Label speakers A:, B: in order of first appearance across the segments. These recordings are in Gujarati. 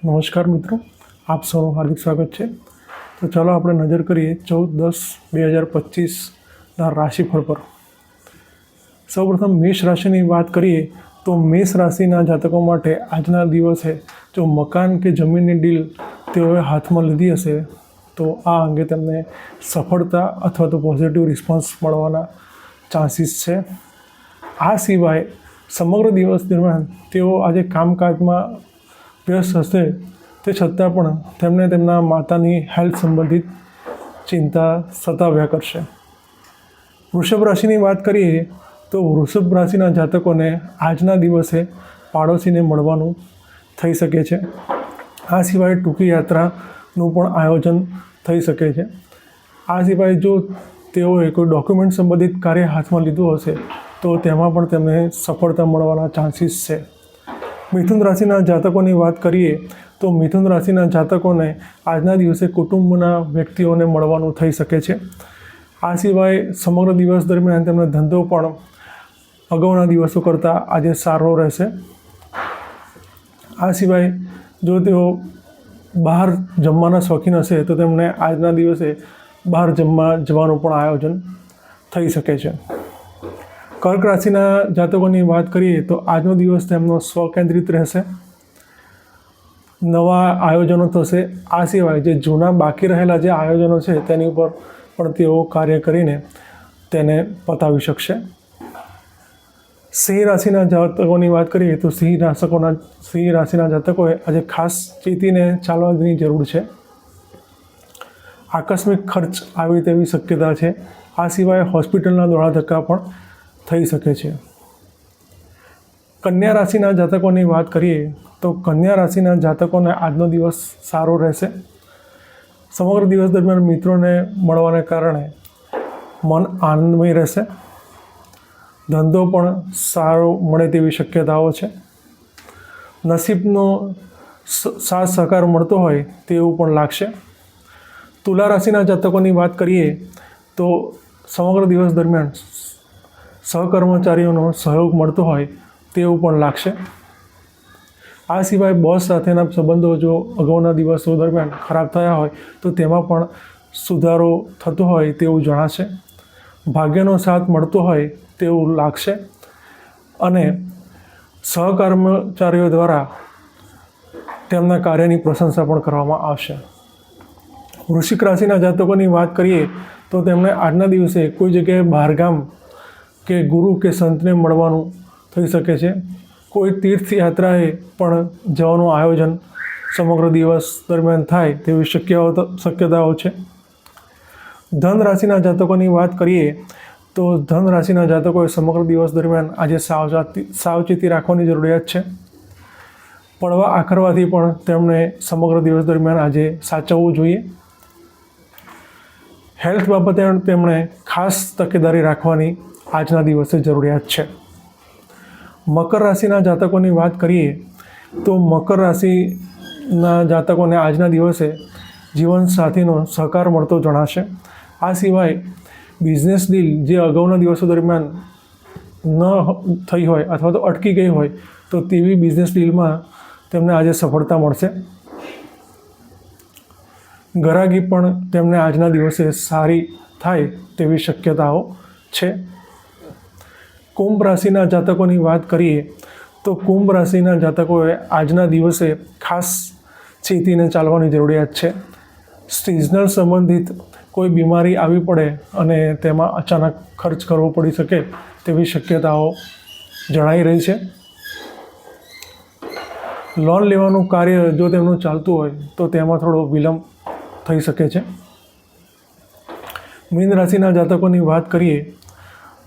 A: નમસ્કાર મિત્રો, આપ સૌનું હાર્દિક સ્વાગત છે. તો ચાલો આપણે નજર કરીએ ચૌદ દસ બે હજાર પચીસના રાશિફળ પર. સૌપ્રથમ મેષ રાશિની વાત કરીએ તો મેષ રાશિના જાતકો માટે આજના દિવસે જો મકાન કે જમીનની ડીલ તેઓએ હાથમાં લીધી હશે, તો આ અંગે તેમને સફળતા અથવા તો પોઝિટિવ રિસ્પોન્સ મળવાના ચાન્સીસ છે. આ સિવાય સમગ્ર દિવસ દરમિયાન તેઓ આજે કામકાજમાં વ્યસ્ત હશે તે છતાં પણ તેમને તેમના માતાની હેલ્થ સંબંધિત ચિંતા સતાવ્યા કરશે. વૃષભ રાશિની વાત કરીએ તો વૃષભ રાશિના જાતકોને આજના દિવસે પાડોશીને મળવાનું થઈ શકે છે. આ સિવાય ટૂંકી યાત્રાનું પણ આયોજન થઈ શકે છે. આ સિવાય જો તેઓએ કોઈ ડોક્યુમેન્ટ સંબંધિત કાર્ય હાથમાં લીધું હશે તો તેમાં પણ તેમને સફળતા મળવાના ચાન્સીસ છે. મિથુન રાશિના જાતકોની વાત કરીએ તો મિથુન રાશિના જાતકોને આજના દિવસે કુટુંબના વ્યક્તિઓને મળવાનું થઈ શકે છે. આ સિવાય સમગ્ર દિવસ દરમિયાન તેમનો ધંધો પણ અગાઉના દિવસો કરતાં આજે સારો રહેશે. આ સિવાય જો તેઓ બહાર જમવાના શોખીન હશે તો તેમને આજના દિવસે બહાર જમવા જવાનું પણ આયોજન થઈ શકે છે. કર્ક રાશિના જાતકોની વાત કરીએ તો આજનો દિવસ તેમનો સ્વકેન્દ્રિત રહેશે. નવા આયોજનો થશે. આ સિવાય જે જૂના બાકી રહેલા જે આયોજનો છે તેની ઉપર પણ તેઓ કાર્ય કરીને તેને પતાવી શકશે. સિંહ રાશિના જાતકોની વાત કરીએ તો સિંહ રાશકોના, સિંહ રાશિના જાતકોએ આજે ખાસ ચેતીને ચાલવાની જરૂર છે. આકસ્મિક ખર્ચ આવે તેવી શક્યતા છે. આ સિવાય હોસ્પિટલના દોડા ધક્કા પણ થઈ શકે છે. કન્યા રાશિના જાતકોની વાત કરીએ તો કન્યા રાશિના જાતકોને આજનો દિવસ સારો રહેશે. સમગ્ર દિવસ દરમિયાન મિત્રોને મળવાને કારણે મન આનંદમય રહેશે. ધંધો પણ સારો મળે તેવી શક્યતાઓ છે. નસીબનો સાથ સહકાર મળતો હોય તેવું પણ લાગશે. તુલા રાશિના જાતકોની વાત કરીએ તો સમગ્ર દિવસ દરમિયાન સહકર્મચારીઓનો સહયોગ મળતો હોય તેવું પણ લાગશે. આ સિવાય બોસ સાથેના સંબંધો જો અગાઉના દિવસો દરમિયાન ખરાબ થયા હોય, તો તેમાં પણ સુધારો થતો હોય તેવું જણાશે. ભાગ્યનો સાથ મળતો હોય તેવું લાગશે. અને સહકર્મચારીઓ દ્વારા તેમના કાર્યની પ્રશંસા પણ કરવામાં આવશે. વૃશ્ચિક રાશિના જાતકોની વાત કરીએ, તો તેમણે આજના દિવસે કોઈ જગ્યાએ બહારગામ કે ગુરુ કે સંતને મળવાનું થઈ શકે છે. કોઈ તીર્થયાત્રાએ પણ જવાનું આયોજન સમગ્ર દિવસ દરમિયાન થાય તેવી શક્યાઓ શક્યતાઓ છે. ધન રાશિના જાતકોની વાત કરીએ તો ધન રાશિના જાતકોએ સમગ્ર દિવસ દરમિયાન આજે સાવચેતી સાવચેતી રાખવાની જરૂરિયાત છે. પડવા આખરવાથી પણ તેમણે સમગ્ર દિવસ દરમિયાન આજે સાચવવું જોઈએ. હેલ્થ બાબતે તેમણે ખાસ તકેદારી રાખવાની આજના દિવસે જરૂરિયાત છે. મકર રાશિના જાતકોની વાત કરીએ, તો મકર રાશિના જાતકોને આજના દિવસે જીવનસાથીનો સહકાર મળતો જણાશે. આ સિવાય બિઝનેસ ડીલ જે અગાઉના દિવસો દરમિયાન ન થઈ હોય અથવા તો અટકી ગઈ હોય, તો તેવી બિઝનેસ ડીલમાં તેમને આજે સફળતા મળશે. ગરાગી પણ તેમને આજના દિવસે સારી થાય તેવી શક્યતાઓ છે. કુંભ રાશિના જાતકોની વાત કરીએ, તો કુંભ રાશિના જાતકોએ આજના દિવસે ખાસ ચેતીને ચાલવાની જરૂરિયાત છે. સિઝનલ સંબંધિત કોઈ બીમારી આવી પડે અને તેમાં અચાનક ખર્ચ કરવો પડી શકે તેવી શક્યતાઓ જણાઈ રહી છે. લોન લેવાનું કાર્ય જો તેમનું ચાલતું હોય, તો તેમાં થોડો વિલંબ થઈ શકે છે. મીન રાશિના જાતકોની વાત કરીએ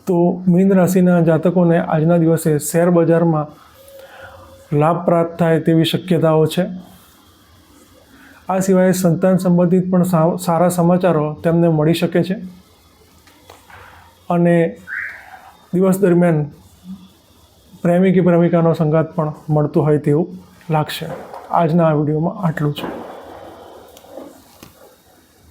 A: તો મીન રાશિના જાતકોને આજના દિવસે શેર બજારમાં લાભ પ્રાપ્ત થાય તેવી શક્યતાઓ છે. આ સિવાય સંતાન સંબંધિત પણ સારા સમાચારો તેમને મળી શકે છે. અને દિવસ દરમિયાન પ્રેમી કે પ્રેમિકાનો સંગાત પણ મળતો હોય તેવું લાગશે. આજના આ વિડીયોમાં આટલું છે